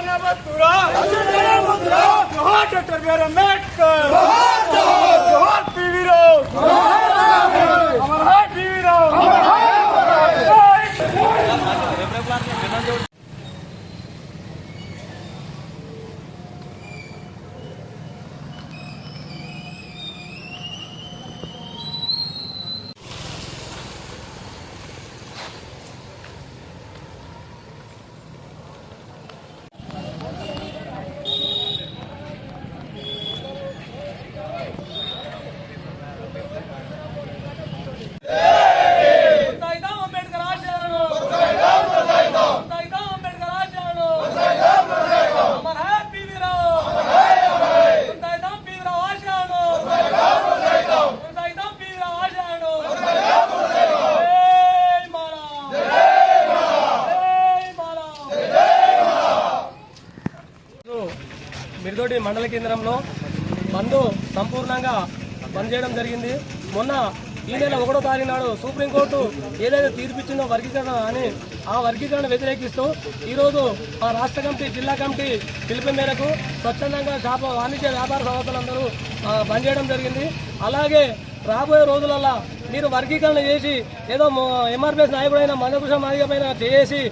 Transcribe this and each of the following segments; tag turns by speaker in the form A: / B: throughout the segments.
A: करना मत पूरा जोहार doctor B R Ambedkar Mirdoti మండల కేంద్రంలో బంద్ సంపూర్ణంగా బంద్ చేయడం జరిగింది. మొన్న ఈ నెల ఒకటో తారీఖు నాడు సుప్రీంకోర్టు ఏదైతే తీర్పిచ్చిందో వర్గీకరణ అని ఆ వర్గీకరణ వ్యతిరేకిస్తూ ఈరోజు మా రాష్ట్ర కమిటీ జిల్లా కమిటీ పిలుపు మేరకు స్వచ్ఛందంగా షాప వాణిజ్య వ్యాపార సంస్థలందరూ బంద్ చేయడం జరిగింది. అలాగే రాబోయే రోజులల్లో మీరు వర్గీకరణ చేసి ఏదో ఎంఆర్పిఎస్ నాయకుడైన మందకృష్ణ మాదిగ పైన చేసి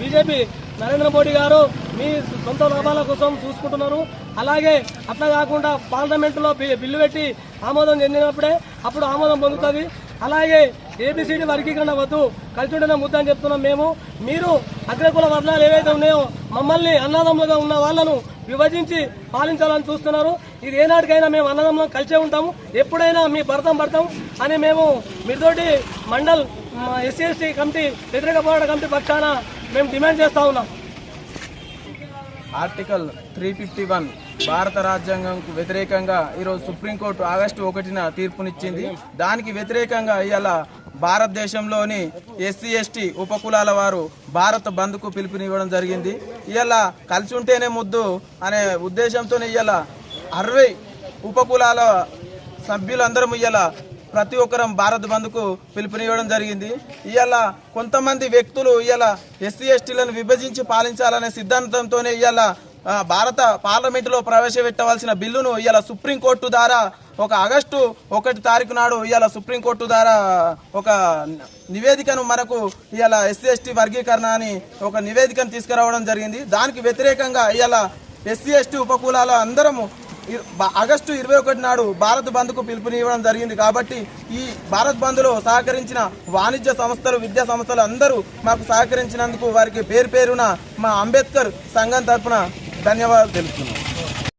A: బీజేపీ నరేంద్ర మోడీ గారు మీ సొంత లాభాల కోసం చూసుకుంటున్నారు. అలాగే అట్లా కాకుండా పార్లమెంటులో బిల్లు పెట్టి ఆమోదం చెందినప్పుడే అప్పుడు ఆమోదం పొందుతుంది. అలాగే ఏబిసిడి వర్గీకరణ వద్దు. కలిసి ఉంటేనే ముద్ద అని చెప్తున్నాం మేము. మీరు అగ్రకుల వర్ణాలు ఏవైతే ఉన్నాయో మమ్మల్ని అన్నదమ్ములుగా ఉన్న వాళ్ళను విభజించి పాలించాలని చూస్తున్నారు. ఇది ఏనాటికైనా మేము అన్నదమ్ములం కలిసే ఉంటాము. ఎప్పుడైనా మీ భర్తం పడతాం అని మేము మీతోటి మండల్ ఎస్సీ ఎస్టీ కమిటీ వ్యతిరేక పోరాట కమిటీ పక్షాన మేము డిమాండ్ చేస్తా ఉన్నాం.
B: ఆర్టికల్ త్రీ ఫిఫ్టీ వన్ భారత రాజ్యాంగంకు వ్యతిరేకంగా ఈరోజు సుప్రీంకోర్టు ఆగస్టు ఒకటిన తీర్పునిచ్చింది. దానికి వ్యతిరేకంగా ఇవాళ భారతదేశంలోని ఎస్సీ ఎస్టీ ఉపకులాల వారు భారత బంద్కు పిలుపునివ్వడం జరిగింది. ఇవాళ కలిసి ఉంటేనే ముద్దు అనే ఉద్దేశంతో ఇవాళ అరవై ఉపకులాల సభ్యులందరం ఇవాళ ప్రతి ఒక్కరం భారత్ బంద్కు పిలుపునివ్వడం జరిగింది. ఇవాళ కొంతమంది వ్యక్తులు ఇవాళ ఎస్సీ ఎస్టీలను విభజించి పాలించాలనే సిద్ధాంతంతోనే ఇవాళ భారత పార్లమెంటులో ప్రవేశపెట్టవలసిన బిల్లును ఇవాళ సుప్రీంకోర్టు ద్వారా ఒక ఆగస్టు ఒకటి తారీఖు నాడు ఇవాళ సుప్రీంకోర్టు ద్వారా ఒక నివేదికను మనకు ఇవాళ ఎస్సీ ఎస్టీ వర్గీకరణ అని ఒక నివేదికను తీసుకురావడం జరిగింది. దానికి వ్యతిరేకంగా ఇవాళ ఎస్సీ ఎస్టీ ఉపకులాల అందరము ఆగస్టు ఇరవై ఒకటి నాడు భారత్ బంద్కు పిలుపునివ్వడం జరిగింది కాబట్టి ఈ భారత్ బంద్లో సహకరించిన వాణిజ్య సంస్థలు విద్యా సంస్థలు అందరూ మాకు సహకరించినందుకు వారికి పేరు పేరున మా అంబేద్కర్ సంఘం తరఫున ధన్యవాదాలు తెలుపుతున్నాం.